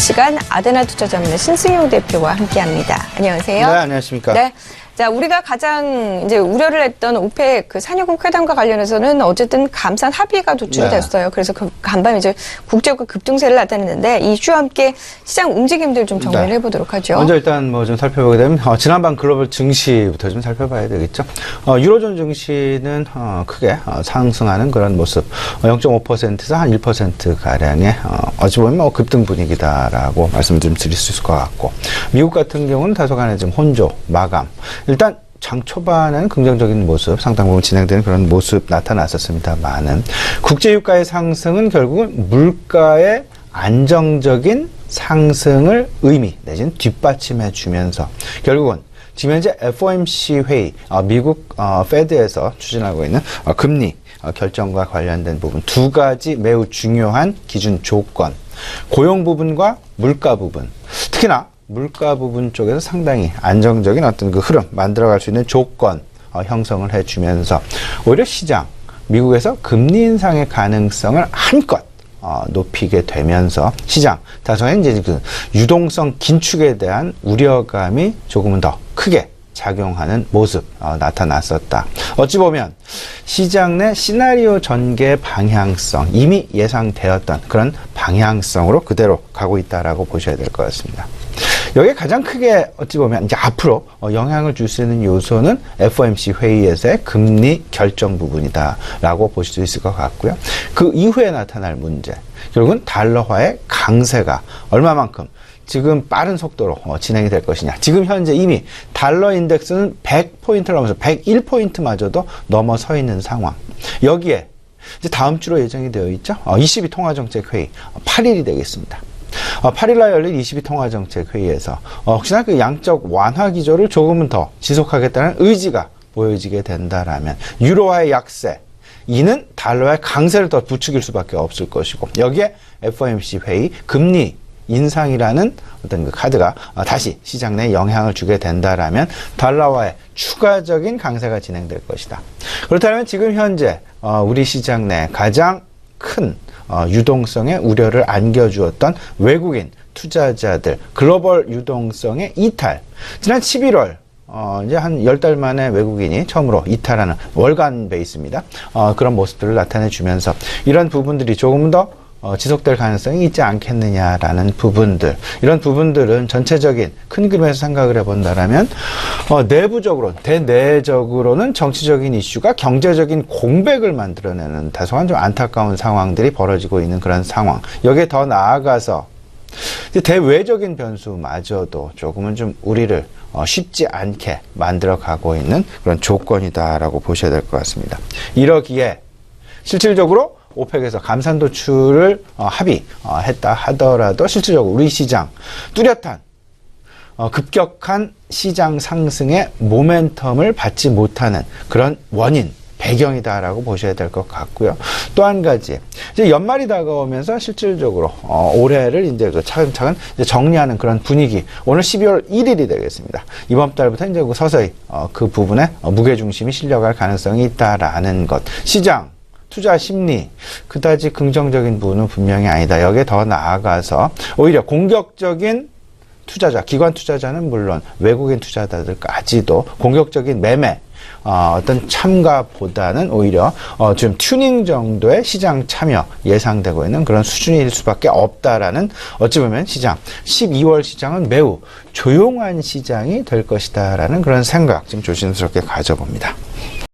시간 아데나 투자자문의 신승용 대표와 함께합니다. 안녕하세요. 네, 안녕하십니까. 네. 자, 우리가 가장 이제 우려를 했던 오펙 그 산유국 회담과 관련해서는 어쨌든 감산 합의가 도출이 네. 됐어요. 그래서 그 간밤에 이제 국제유가 급등세를 나타냈는데 이 이슈와 함께 시장 움직임들 좀 정리를 네. 해보도록 하죠. 먼저 일단 뭐 좀 살펴보게 되면 어, 지난밤 글로벌 증시부터 좀 살펴봐야 되겠죠. 어, 유로존 증시는 어, 크게 어, 상승하는 그런 모습. 어, 0.5%에서 한 1% 가량의 어, 어찌 보면 뭐 급등 분위기다라고 말씀 좀 드릴 수 있을 것 같고 미국 같은 경우는 다소간에 좀 혼조 마감. 일단 장 초반에는 긍정적인 모습 상당 부분 진행되는 그런 모습 나타났었습니다만은 국제유가의 상승은 결국은 물가의 안정적인 상승을 의미 내지는 뒷받침해 주면서 결국은 지금 현재 FOMC 회의 어, 미국 어, 페드에서 추진하고 있는 어, 금리 어, 결정과 관련된 부분 두 가지 매우 중요한 기준 조건. 고용 부분과 물가 부분. 특히나 물가 부분 쪽에서 상당히 안정적인 어떤 그 흐름 만들어갈 수 있는 조건 어, 형성을 해주면서 오히려 시장 미국에서 금리 인상의 가능성을 한껏 어, 높이게 되면서 시장 다소의 이제 그 유동성 긴축에 대한 우려감이 조금은 더 크게 작용하는 모습 어, 나타났었다. 어찌 보면 시장 내 시나리오 전개 방향성 이미 예상되었던 그런 방향성으로 그대로 가고 있다라고 보셔야 될 것 같습니다. 여기에 가장 크게 어찌 보면 이제 앞으로 어, 영향을 줄 수 있는 요소는 FOMC 회의에서의 금리 결정 부분이다라고 보실 수 있을 것 같고요. 그 이후에 나타날 문제, 결국은 달러화의 강세가 얼마만큼 지금 빠른 속도로 어, 진행이 될 것이냐. 지금 현재 이미 달러 인덱스는 100포인트를 넘어서 101포인트마저도 넘어서 있는 상황. 여기에 이제 다음 주로 예정이 되어 있죠. 어, 22 통화정책 회의 8일이 되겠습니다. 어, 8일날 열린 22 통화정책 회의에서 어, 혹시나 그 양적 완화 기조를 조금은 더 지속하겠다는 의지가 보여지게 된다라면 유로화의 약세 이는 달러의 강세를 더 부추길 수밖에 없을 것이고 여기에 FOMC 회의 금리 인상이라는 어떤 그 카드가 어, 다시 시장 내에 영향을 주게 된다라면 달러화의 추가적인 강세가 진행될 것이다. 그렇다면 지금 현재 어, 우리 시장 내 가장 큰 어, 유동성의 우려를 안겨주었던 외국인 투자자들 글로벌 유동성의 이탈 지난 11월 어, 이제 한 열 달 만에 외국인이 처음으로 이탈하는 월간 베이스입니다. 어, 그런 모습들을 나타내 주면서 이런 부분들이 조금 더 어, 지속될 가능성이 있지 않겠느냐라는 부분들 이런 부분들은 전체적인 큰 그림에서 생각을 해본다라면 어, 내부적으로 대내적으로는 정치적인 이슈가 경제적인 공백을 만들어내는 다소한 좀 안타까운 상황들이 벌어지고 있는 그런 상황 여기에 더 나아가서 대외적인 변수마저도 조금은 좀 우리를 어, 쉽지 않게 만들어 가고 있는 그런 조건이다라고 보셔야 될 것 같습니다. 이러기에 실질적으로 오펙에서 감산 도출을 어, 합의했다 하더라도 실질적으로 우리 시장 뚜렷한 어, 급격한 시장 상승의 모멘텀을 받지 못하는 그런 원인 배경이다라고 보셔야 될 것 같고요. 또 한 가지 이제 연말이 다가오면서 실질적으로 어, 올해를 이제 그 차근차근 이제 정리하는 그런 분위기. 오늘 12월 1일이 되겠습니다. 이번 달부터 이제 그 서서히 어, 그 부분에 어, 무게 중심이 실려갈 가능성이 있다라는 것. 시장 투자 심리 그다지 긍정적인 부분은 분명히 아니다. 여기에 더 나아가서 오히려 공격적인 투자자, 기관 투자자는 물론 외국인 투자자들까지도 공격적인 매매, 어, 어떤 참가보다는 오히려 어, 좀 튜닝 정도의 시장 참여 예상되고 있는 그런 수준일 수밖에 없다라는 어찌 보면 시장 12월 시장은 매우 조용한 시장이 될 것이다라는 그런 생각 좀 조심스럽게 가져봅니다.